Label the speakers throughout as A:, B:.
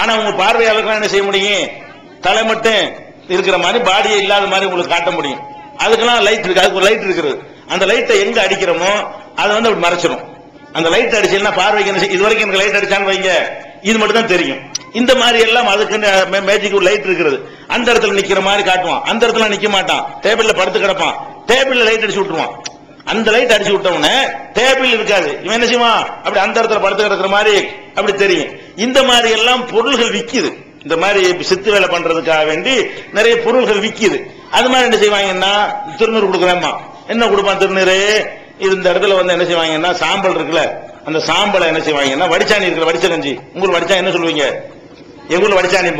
A: ஆனா உங்க பார்வையாளர்கள் என்ன செய்ய முடியும்? தலை மட்டும் இருக்கிற மாதிரி பாடியே இல்லாத மாதிரி உங்களுக்கு காட்ட முடியும். அதுக்கெல்லாம் லைட் இருக்கு அதுக்கு ஒரு லைட் இருக்குது. அந்த லைட்டை எங்க அடிக்கிறோமோ அதை வந்து அப்படி மறைச்சிடும் அந்த லைட் அடிச்சுன்னா பார்வைக்கு என்ன இது வரைக்கும் எனக்கு லைட் அடிச்சான்னு வைங்க. இது மட்டும் தான் தெரியும். இந்த மாதிரி எல்லாம் அதுக்கு மேஜிக் ஒரு லைட் இருக்குது. அந்த இடத்துல நிக்கிற மாதிரி காட்டுவான். அந்த இடத்துல நிக்க மாட்டான். டேபிள்ல படுத்து கிடப்பான். டேபிள்ல லைட் அடிச்சு விட்டுருவான். அந்த லைட் அடிச்சு விட்ட டேபிள் இருக்காது. இவன் என்ன செய்வான்? அப்படி அந்த இடத்துல படுத்து கிடக்குற மாதிரி அப்படி தெரியும். இந்த மாதிரி எல்லாம் பொருள்கள் விக்குது. இந்த மாதிரி சித்து வேலை பண்றதுக்காக வேண்டி நிறைய பொருள்கள் விக்குது. அது மாதிரி என்ன செய்வாங்கன்னா திருநூறு கொடுக்குறேம்மா. என்ன கொடுப்பான் திருநீரு? இது இந்த இடத்துல வந்து என்ன செய்வாங்கன்னா சாம்பல் இருக்குல்ல அந்த சாம்பலை என்ன செய்வாங்கன்னா வடிச்சாணி இருக்குல்ல வடிச்ச கஞ்சி. உங்களுக்கு வடிச்சா என்ன சொல்லுவீங்க? எங்க ஊர்ல வடிச்சாணி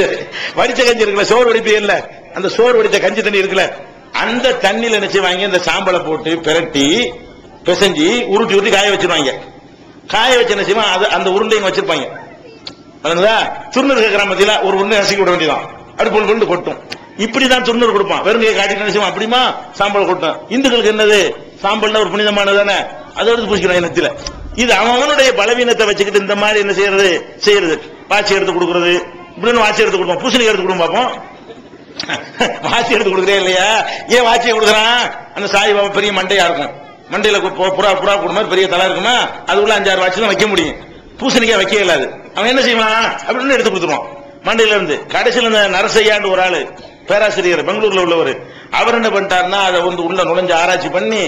A: சரி. வடிச்ச கஞ்சி இருக்குல்ல சோறு வடிப்பே இல்ல. அந்த சோறு வடிச்ச கஞ்சி தண்ணி இருக்குல்ல அந்த தண்ணியில என்ன செய்வாங்க இந்த சாம்பலை போட்டு பிரட்டி பிசைஞ்சு உருட்டி உருட்டி காய வச்சிருவாங்க. காய வச்சு என்ன செய்வான் அது அந்த உருண்டையும் வச்சிருப்பாங்க. அதுதா துருநூறு கேட்கிற மத்தியில ஒரு உருண்டை நசுக்கி விட வேண்டியதான் அடுப்பு கொண்டு கொட்டும். இப்படிதான் துருநூறு கொடுப்பான். வெறும் காட்டிட்டு என்ன செய்வான் அப்படிமா சாம்பல் கொட்டும். இந்துக்களுக்கு என்னது? சாம்பல்னா ஒரு புனிதமானது தானே? அதை எடுத்து பூசிக்கிறான் நெத்தில இது அவனுடைய பலவீனத்தை வச்சுக்கிட்டு இந்த மாதிரி என்ன செய்யறது? செய்யறது. வாட்சி எடுத்து கொடுக்கறது. இப்படின்னு வாட்சி எடுத்து கொடுப்போம் பூசணி எடுத்து கொடுப்போம் பார்ப்போம் வாட்சி எடுத்து கொடுக்குறே இல்லையா? ஏன் வாட்சியை கொடுக்குறான்? அந்த சாய் பாபா பெரிய மண்டையா இருக்கும். மண்டையில புறா புறா கூட மாதிரி பெரிய தலை இருக்குமா? அது உள்ள அஞ்சாறு வாட்சி தான் வைக்க முடியும். பூசணிக்காய் வைக்க இயலாது அவன் என்ன செய்வான்? அப்படின்னு எடுத்து கொடுத்துருவான். மண்டையில இருந்து. கடைசியில இந்த நரசையாண்டு ஒரு ஆளு பேராசிரியர் பெங்களூர்ல உள்ளவர் அவர் என்ன பண்ணிட்டாருன்னா அதை வந்து உள்ள நுழைஞ்சு ஆராய்ச்சி பண்ணி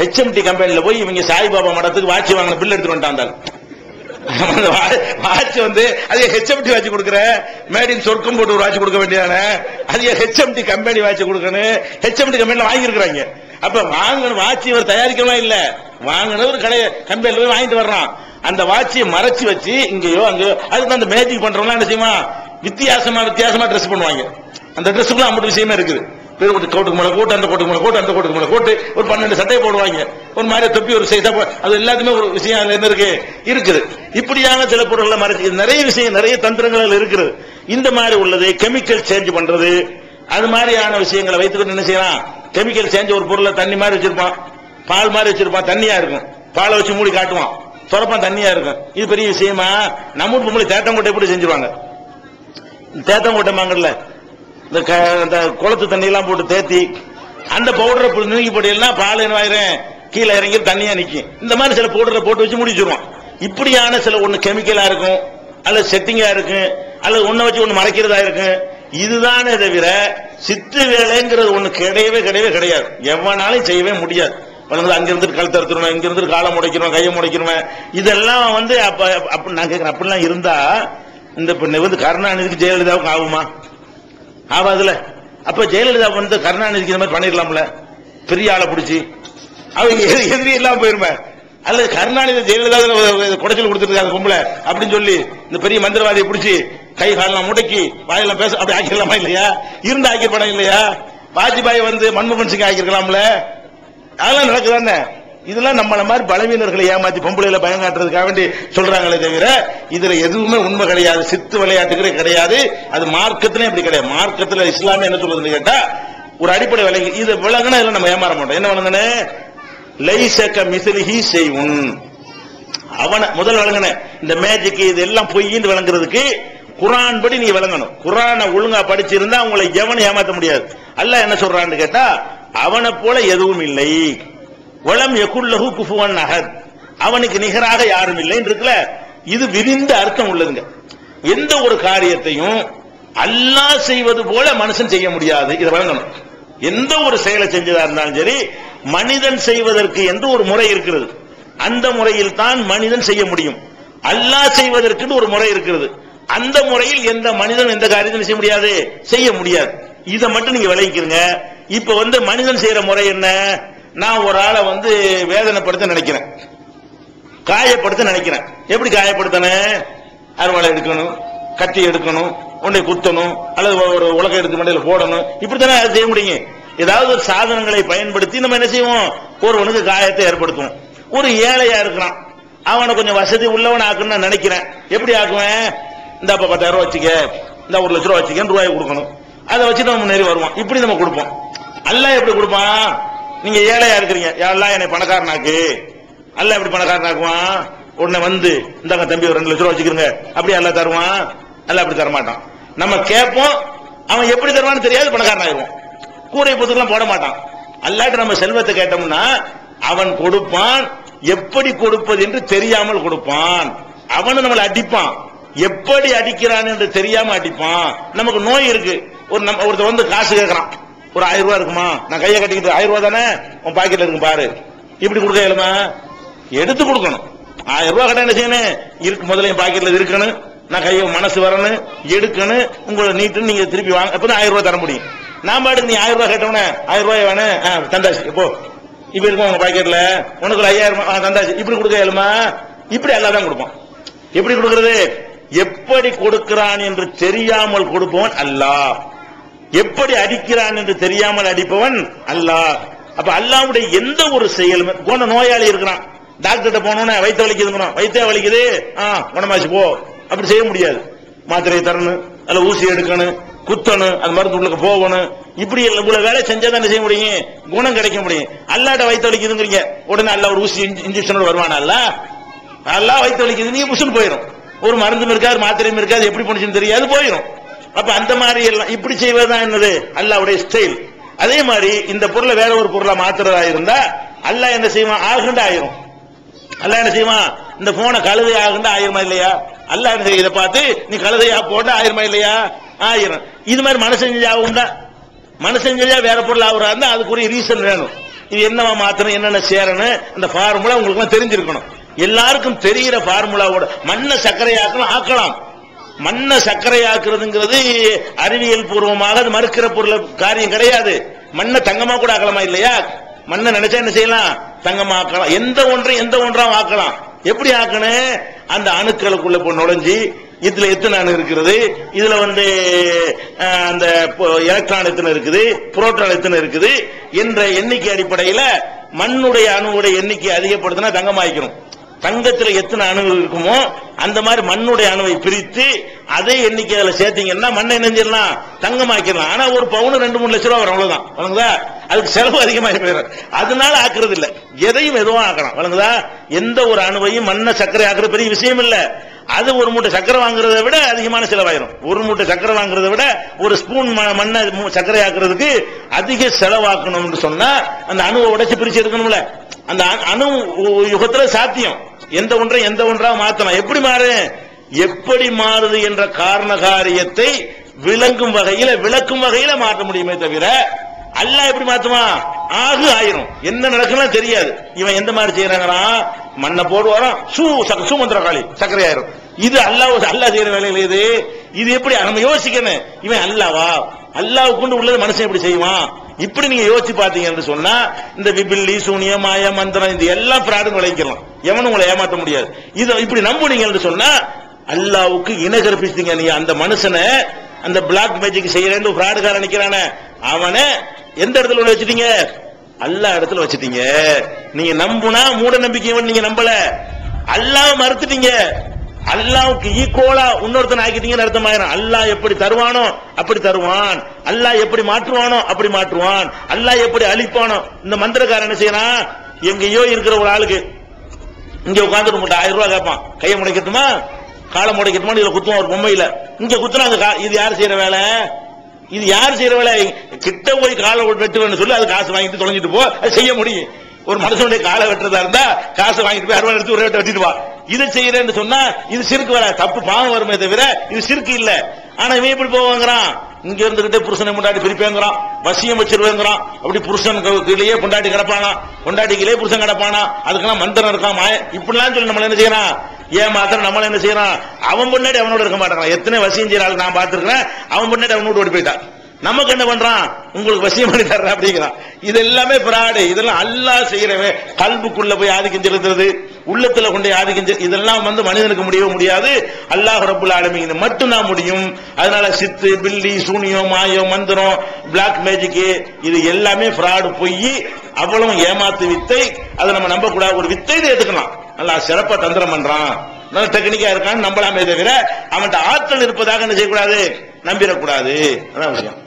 A: ஹெச்எம்டி கம்பெனில போய் இவங்க சாய்பாபா மடத்துக்கு வாட்சி வாங்கின பில் எடுத்துட்டு வந்துட்டான் வாட்ச் வந்து அது ஹெச்எம்டி வாட்ச் கொடுக்குற? மேடின் சொர்க்கம் போட்டு ஒரு வாட்ச் கொடுக்க வேண்டியதானே? அது ஹெச்எம்டி கம்பெனி வாட்ச் கொடுக்கணும் ஹெச்எம்டி கம்பெனில வாங்கியிருக்கிறாங்க. அப்ப வாங்கணும் வாட்சி இவர் தயாரிக்கலாம் இல்ல? வாங்கினவர் கடை கம்பெனில போய் வாங்கிட்டு வர்றான். அந்த வாட்சியை மறைச்சு வச்சு இங்கேயோ அங்கேயோ அதுக்கு அந்த மேஜிக் பண்றவங்க என்ன செய்யுமா வித்தியாசமா வித்தியாசமா ட்ரெஸ் பண்ணுவாங்க. அந்த ட்ரெஸ்ஸுக்குள்ள அம்பது விஷயமே இருக்குது. பெரு கோட்டுக்கு மேல கோட்டு அந்த கோட்டுக்கு மேல கோட்டு அந்த கோட்டுக்கு மேல கோட்டு ஒரு பன்னெண்டு சட்டையை போடுவாங்க. ஒரு மாதிரி தொப்பி ஒரு சைஸா அது எல்லாத்துமே ஒரு விஷயம் அதுல என்ன இருக்கு? இருக்குது. இப்படியான சில பொருள்களை மறைச்சு நிறைய விஷயம் நிறைய தந்திரங்கள் இருக்குது. இந்த மாதிரி உள்ளது கெமிக்கல் சேஞ்ச் பண்றது அது மாதிரியான விஷயங்களை வைத்துக்கிட்டு என்ன செய்யலாம்? கெமிக்கல் சேர்ந்த ஒரு பொருளை தண்ணி மாதிரி வச்சிருப்பான். பால் மாதிரி வச்சிருப்பான். தண்ணியா இருக்கும். பாலை வச்சு மூடி காட்டுவான். துறப்பான் தண்ணியா இருக்கும். இது பெரிய விஷயமா? நம்ம ஊர் பொம்பளை தேட்டங்கோட்டை எப்படி செஞ்சிருவாங்க? தேத்தங்கோட்டை மாங்கல்ல இந்த க- இந்த குளத்து தண்ணி எல்லாம் போட்டு தேத்தி அந்த பவுடரை நுணுக்கி போட்டீங்கன்னா பால் என்ன கீழே இறங்கி தண்ணியா நிற்கும் இந்த மாதிரி சில பவுடரை போட்டு வச்சு முடிச்சிருவோம் இப்படியான சில ஒண்ணு கெமிக்கலா இருக்கும் அல்லது செட்டிங்கா இருக்கும் அல்லது ஒன்றை வச்சு ஒன்று மறைக்கிறதா இருக்கும். இதுதானே தவிர சித்து வேலைங்கிறது ஒண்ணு கிடையவே கிடையவே கிடையாது. எவனாலும் செய்யவே முடியாது. வளர்ந்து அங்க இருந்து கழுத்து அறுத்துருவேன் இங்கிருந்து காலை முடைக்கிறோம் கையை முடைக்கிறோம் இதெல்லாம் வந்து அப்ப அப்ப நான் கேட்கிறேன் அப்படிலாம் இருந்தா இந்த இப்ப வந்து கருணாநிதிக்கு ஜெயலலிதாவுக்கு ஆகுமா? ஆகாதுல அப்ப ஜெயலலிதா வந்து கருணாநிதிக்கு இந்த மாதிரி பண்ணிடலாம்ல? பெரிய ஆளை பிடிச்சி. அவங்க எதிரி எதிரி எல்லாம் போயிருமே. அல்லது கருணாநிதி ஜெயலலிதா குடைச்சல் கொடுத்துருக்காங்க பொம்பளை அப்படின்னு சொல்லி இந்த பெரிய மந்திரவாதியை பிடிச்சி கை காலெல்லாம் முடக்கி வாயெல்லாம் பேச அப்படி ஆக்கிடலாமா இல்லையா? இருந்து ஆக்கிருப்பானு இல்லையா? வாஜ்பாய் வந்து மன்மோகன் சிங் ஆக்கிருக்கலாம்ல அதெல்லாம் நடக்குதானே? இதெல்லாம் நம்மள மாதிரி பலவீனர்களை ஏமாத்தி பொம்பளையில பயம் காட்டுறதுக்காக வேண்டி சொல்றாங்களே தவிர இதுல எதுவுமே உண்மை கிடையாது. சித்து விளையாட்டுகளே கிடையாது. அது மார்க்கத்திலே அப்படி கிடையாது. மார்க்கத்துல இஸ்லாமே என்ன சொல்றதுன்னு கேட்டா ஒரு அடிப்படை விலகி இது விலகுனா இதுல நம்ம ஏமாற மாட்டோம். என்ன விளங்குனே லைசக்க மிசிலிஹி செய்வுன் அவனை முதல் விளங்குன இந்த மேஜிக் இது எல்லாம் பொய்ன்னு விளங்குறதுக்கு குரான் படி நீ விளங்கணும். குரானை ஒழுங்கா படிச்சிருந்தா உங்களை எவனும் ஏமாத்த முடியாது. அல்லாஹ் என்ன சொல்றான்னு கேட்டா அவனை போல எதுவும் இல்லை. வளம் எக்குள்ளகு குஃபுவன் நகர் அவனுக்கு நிகராக யாரும் இல்லைன்னு இருக்குல்ல? இது விரிந்த அர்த்தம் உள்ளதுங்க. எந்த ஒரு காரியத்தையும் அல்லாஹ் செய்வது போல மனுஷன் செய்ய முடியாது. இதை வழங்கணும் எந்த ஒரு செயலை செஞ்சதா இருந்தாலும் சரி மனிதன் செய்வதற்கு என்று ஒரு முறை இருக்கிறது. அந்த முறையில் தான் மனிதன் செய்ய முடியும். அல்லாஹ் செய்வதற்கு ஒரு முறை இருக்கிறது. அந்த முறையில் எந்த மனிதன் எந்த காரியத்தையும் செய்ய முடியாது. செய்ய முடியாது. இதை மட்டும் நீங்க விளைவிக்கிறீங்க இப்ப வந்து மனிதன் செய்யற முறை என்ன? நான் ஒரு ஆளை வந்து வேதனைப்படுத்த நினைக்கிறேன். காயப்படுத்த நினைக்கிறேன். எப்படி காயப்படுத்தணும் அருவாளை எடுக்கணும் கத்தி எடுக்கணும் உன்னை குத்தணும் அல்லது ஒரு உலக எடுத்து மண்டையில் போடணும். இப்படித்தானே அதை செய்ய முடியும். ஏதாவது ஒரு சாதனங்களை பயன்படுத்தி நம்ம என்ன செய்வோம்? ஒருவனுக்கு காயத்தை ஏற்படுத்துவோம். ஒரு ஏழையா இருக்கிறான். அவனை கொஞ்சம் வசதி உள்ளவன் ஆக்கணும்னு நான் நினைக்கிறேன். எப்படி ஆக்குவேன்? இந்த அப்ப பத்தாயிரம் ரூபாய் வச்சுக்க இந்த ஒரு லட்ச ரூபாய் வச்சுக்கன்னு ரூபாய் கொடுக்கணும். அதை வச்சு நம்ம முன்னேறி வருவோம். இப்படி நம்ம கொடுப்போம். அல்ல எப்படி கொடுப்பான்? நீங்க ஏழையா இருக்கிறீங்க. எல்லாம் என்னை பணக்காரனாக்கு. அல்ல எப்படி பணக்காரனாக்குவான்? உடனே வந்து இந்தாங்க தம்பி ஒரு ரெண்டு லட்ச ரூபா வச்சுக்கிறங்க அப்படி எல்லாம் தருவான். எல்லாம் அப்படி தரமாட்டான். நம்ம கேட்போம் அவன் எப்படி தருவான்னு தெரியாது பணக்காரன் ஆயிடுவான் கூரை புத்தகம் போட மாட்டான். அல்லாட்டு நம்ம செல்வத்தை கேட்டோம்னா அவன் கொடுப்பான். எப்படி கொடுப்பது என்று தெரியாமல் கொடுப்பான். அவனு நம்மளை அடிப்பான். எப்படி அடிக்கிறான் என்று தெரியாம அடிப்பான்? நமக்கு நோய் இருக்கு. ஒரு நம்ம ஒருத்தர் வந்து காசு கேட்கறான் ஒரு ஆயிரம் ரூபாய் இருக்குமா? நான் கையை கட்டிக்கிட்டு ஆயிரம் ரூபா தானே? உன் பாக்கெட்ல இருக்கு பாரு. இப்படி கொடுக்க இயலுமா? எடுத்து கொடுக்கணும். ஆயிரம் ரூபா கடை என்ன செய்யணும்? இருக்கு முதல்ல என் பாக்கெட்ல இருக்கணும். நான் கையை மனசு வரணும். எடுக்கணும். உங்களை நீட்டு நீங்க திருப்பி வாங்க. அப்பதான் ஆயிரம் ரூபாய் தர முடியும். நான் பாட்டு நீ ஆயிரம் ரூபாய் கேட்டவனே ஆயிரம் ரூபாய் வேணும் தந்தாச்சு. இப்போ இப்ப இருக்கும் உங்க பாக்கெட்ல? உனக்கு ஒரு ஐயாயிரம் ரூபாய், தந்தாச்சு. இப்படி கொடுக்க இயலுமா? இப்படி எல்லாம் தான் கொடுப்பான். எப்படி கொடுக்கறது? எப்படி கொடுக்கிறான் என்று தெரியாமல் கொடுப்பவன் அல்லாஹ். எப்படி அடிக்கிறான் என்று தெரியாமல் அடிப்பவன் அல்லாஹ். அப்ப அல்லாவுடைய எந்த ஒரு செயலும் போன நோயாளி இருக்கிறான். டாக்டர்கிட்ட போனோன்னே வயிற்று வலிக்குதுங்கிறோம் வயிற்றே வலிக்குது. ஆ குணமாச்சு போ. அப்படி செய்ய முடியாது. மாத்திரையை தரணும் அல்ல ஊசி எடுக்கணும் குத்தணும் அது மருந்து உள்ளுக்கு போகணும். இப்படி இவ்வளவு வேலை செஞ்சா தான் செய்ய முடியும்? குணம் கிடைக்க முடியும். அல்லாட்ட வயிற்று வலிக்குதுங்கிறீங்க. உடனே அல்ல ஒரு ஊசி இன்ஜெக்ஷனோட வருவானா அல்ல அல்லா வயிற்று வலிக்குது நீ புசுன்னு போயிடும் ஒரு மருந்தும் இருக்காது மாத்திரையும் இருக்காது எப்படி போனுச்சுன்னு தெரியாது போயிடும் அப்ப அந்த மாதிரி எல்லாம் இப்படி செய்வதுதான் என்னது? அல்லாவுடைய ஸ்டைல் அதே மாதிரி இந்த பொருளை வேற ஒரு பொருளை மாத்துறதா இருந்தா அல்லாஹ் என்ன செய்வான்? ஆகுண்டா ஆயிரும். அல்ல என்ன செய்வான்? இந்த போனை கழுதை ஆகுண்டா ஆயிருமா இல்லையா? அல்ல என்ன செய்ய இதை பார்த்து நீ கழுதையா போட்டா ஆயிருமா இல்லையா? ஆயிரும். இது மாதிரி மனசெஞ்சா உண்டா? மனசெஞ்சா வேற பொருள் ஆகுறா இருந்தா அதுக்குரிய ரீசன் வேணும். இது என்னவா மாத்தணும் என்னென்ன சேரணும் அந்த ஃபார்முலா உங்களுக்கு தெரிஞ்சிருக்கணும். எல்லாருக்கும் தெரிகிற ஃபார்முலாவோட மண்ணை சர்க்கரையாக்கணும் ஆக்கலாம். மண்ணை சர்க்கரையாக்குறதுங்கிறது அறிவியல் பூர்வமாக அது மறுக்கிற பொருள் காரியம் கிடையாது. மண்ணை தங்கமா கூட ஆக்கலாமா இல்லையா? மண்ணை நினைச்சா என்ன செய்யலாம்? தங்கமா ஆக்கலாம். எந்த ஒன்றையும் எந்த ஒன்றாவும் ஆக்கலாம். எப்படி ஆக்கணும்? அந்த அணுக்களுக்குள்ள போய் நுழைஞ்சு இதுல எத்தனை அணு இருக்கிறது இதுல வந்து அந்த எலக்ட்ரான் எத்தனை இருக்குது? புரோட்டான் எத்தனை இருக்குது? என்ற எண்ணிக்கை அடிப்படையில மண்ணுடைய அணுவுடைய எண்ணிக்கை அதிகப்படுத்தினா தங்கமாய்க்கிறோம் தங்கத்துல எத்தனை அணு இருக்குமோ அந்த மாதிரி மண்ணுடைய அணுவை பிரித்து அதே எண்ணிக்கை அதில் சேர்த்தீங்கன்னா மண்ணை நெஞ்சிடலாம் தங்கமாக்கிடலாம். ஆனா ஒரு பவுன் ரெண்டு மூணு லட்ச ரூபா வரும் அவ்வளவுதான். வழங்குதா? அதுக்கு செலவு அதிகமாக போயிடும். அதனால ஆக்குறது இல்லை. எதையும் எதுவும் ஆக்கலாம் வழங்குதா? எந்த ஒரு அணுவையும் மண்ணை சர்க்கரை ஆக்குறது பெரிய விஷயம் இல்லை. அது ஒரு மூட்டை சக்கரை வாங்குறத விட அதிகமான செலவாயிரும். ஒரு மூட்டை சக்கரை வாங்குறதை விட ஒரு ஸ்பூன் ம- மண்ணை மூ- சர்க்கரை ஆக்குறதுக்கு அதிக செலவாக்கணும்னு சொன்னா அந்த அணுவை உடைச்சு பிரிச்சு எடுக்கணும்ல. அந்த அணு- உ- யுகத்துல சாத்தியம். எந்த ஒன்றை எந்த ஒன்றா மாத்தலாம்? எப்படி மாறு? எப்படி மாறுது என்ற காரண காரியத்தை விளங்கும் வகையில விளக்கும் வகையில மாற்ற முடியுமே தவிர அல்லாஹ் எப்படி மாத்துமா? ஆகு ஆயிரும். என்ன நடக்கும்லாம் தெரியாது. இவன் எந்த மாதிரி செய்யறாங்களாம் மண்ணை போடுவாராம். சூ சக்க சூமந்திர காளி சக்கரை ஆயிரும் இது அல்லாஹ் அல்லாஹ் செய்யற வேலையில இது. இது எப்படி? நம்ம யோசிக்கணும். இவன் அல்லாவா? அல்லாஹ் கொண்டு உள்ளது மனுஷன் எப்படி செய்வான்? இப்படி நீங்க யோசிச்சு பாத்தீங்கன்னு சொன்னா இந்த விபில்லி சூனியம் மாய மந்திரம் இந்த எல்லா பிராடும் விளைக்கலாம் எவனும் உங்களை ஏமாற்ற முடியாது. இது இப்படி நம்புனீங்கன்னு சொன்னா அல்லாவுக்கு இணை கற்பிச்சிட்டீங்க நீங்க அந்த மனுஷனை அந்த பிளாக் மேஜிக் செய்யறேன்னு பிராடுகாரன் நிக்கிறானே அவனை எந்த இடத்துல கொண்டு வச்சிட்டீங்க? அல்லா இடத்துல வச்சுட்டீங்க. நீங்க நம்புனா மூட நம்பிக்கை நீங்க நம்பல. அல்லாஹ் மறுத்துட்டீங்க. அல்லாவுக்கு ஈக்குவலா இன்னொருத்தன் ஆக்கிட்டீங்கன்னு அர்த்தமாயிரும் அல்லாஹ் எப்படி தருவானோ அப்படி தருவான். அல்லாஹ் எப்படி மாற்றுவானோ அப்படி மாற்றுவான். அல்லாஹ் எப்படி அழிப்பானோ. இந்த மந்திரக்காரன் என்ன செய்யறான்? எங்கேயோ இருக்கிற ஒரு ஆளுக்கு இங்க உட்கார்ந்து உங்கள்கிட்ட ஆயிரம் ரூபாய் கேட்பான். கையை முடைக்கட்டுமா? காலை முடைக்கட்டுமா இதுல குத்துவான் ஒரு பொம்மையில. இங்க குத்துறாங்க கா- இது யார் செய்யற வேலை? இது யார் செய்யற வேலை? கிட்ட போய் காலை வெட்டுவேன்னு சொல்லி அது காசு வாங்கிட்டு தொலைஞ்சிட்டு போ. அது செய்ய முடியும். ஒரு மனுஷனுடைய காலை வெட்டுறதா இருந்தா காசு வாங்கிட்டு போய் அறுபது எடுத்து ஒரு வெட்ட வெட்டிட்டு வா. இதை செய்யறேன்னு சொன்னா இது சிறுக்கு வர தப்பு பாவம் வருமே தவிர இது சிறுக்கு இல்ல. ஆனா இவன் எப்படி போவாங்கிறான்? இங்க இருந்துகிட்டே புருஷனை முண்டாட்டி பிரிப்பேங்கிறான். வசியம் வச்சிருவேங்கிறான். அப்படி புருஷன் கீழே பொண்டாட்டி கிடப்பானா? பொண்டாட்டிக்கிலே புருஷன் கிடப்பானா? அதுக்கெல்லாம் மந்திரம் இருக்கான் மாய இப்படிலாம் சொல்லி நம்மள என்ன செய்யறான் ஏன் மாத்திரம் நம்மள என்ன செய்யறான் அவன் முன்னாடி அவனோட இருக்க மாட்டான்? எத்தனை வசியம் செய்யறாள் நான் பார்த்திருக்கிறேன். அவன் முன்னாடி அவனோட ஓடி போயிட்டான் நமக்கு என்ன பண்றான்? உங்களுக்கு வசியம் பண்ணி தர்றேன் அப்படிங்கிறான். இது எல்லாமே பிராடு. இதெல்லாம் அல்லா செய்யறவன். கல்புக்குள்ள போய் ஆதிக்கம் செலுத்துறது. உள்ளத்துல கொண்டு ஆதிக்கம் இதெல்லாம் வந்து மனிதனுக்கு முடியவே முடியாது. அல்லாஹ் ரப்புல் ஆலமிங்க மட்டும் தான் முடியும். அதனால சித்து பில்லி சூனியம் மாயம் மந்திரம் பிளாக் மேஜிக் இது எல்லாமே ஃப்ராடு பொய் அவ்வளவு ஏமாத்து வித்தை அதை நம்ம நம்ப கூடாது ஒரு வித்தை எடுத்துக்கலாம். நல்லா சிறப்பா தந்திரம் பண்றான். நல்ல டெக்னிக்கா இருக்கான்னு நம்பலாமே தவிர அவன்கிட்ட ஆற்றல் இருப்பதாக என்ன செய்யக்கூடாது? நம்பிடக்கூடாது. அதான் விஷயம்.